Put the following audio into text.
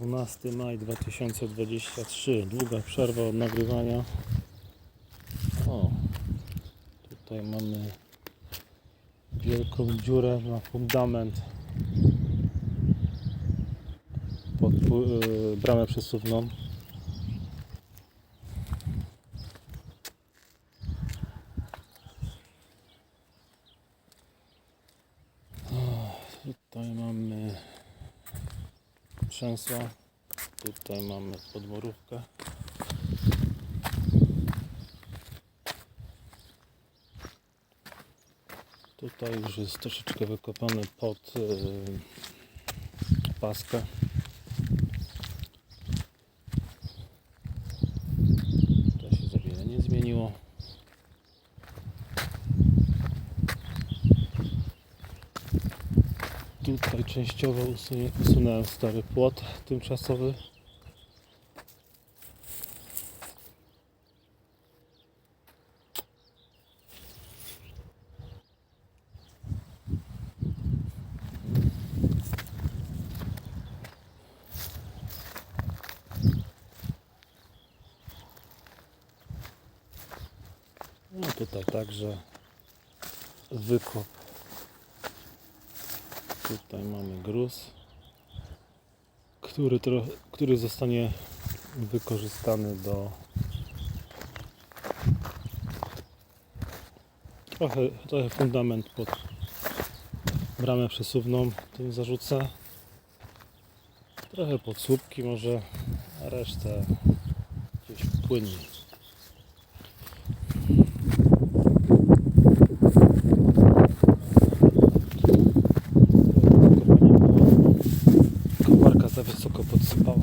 12 maj 2023. Długa przerwa od nagrywania. O, tutaj mamy wielką dziurę na fundament pod pu- y, bramę przesuwną. O, Tutaj mamy trzęsła. Tutaj mamy podmorówkę. Tutaj już jest troszeczkę wykopany pod yy, paskę. To się za wiele nie zmieniło. Tutaj częściowo usunie, usunąłem stary płot tymczasowy. No tutaj także wykop Tutaj mamy gruz, który, który zostanie wykorzystany do trochę, trochę fundament pod bramę przesuwną tym zarzucę. Trochę pod słupki może a resztę gdzieś wpłynie 哦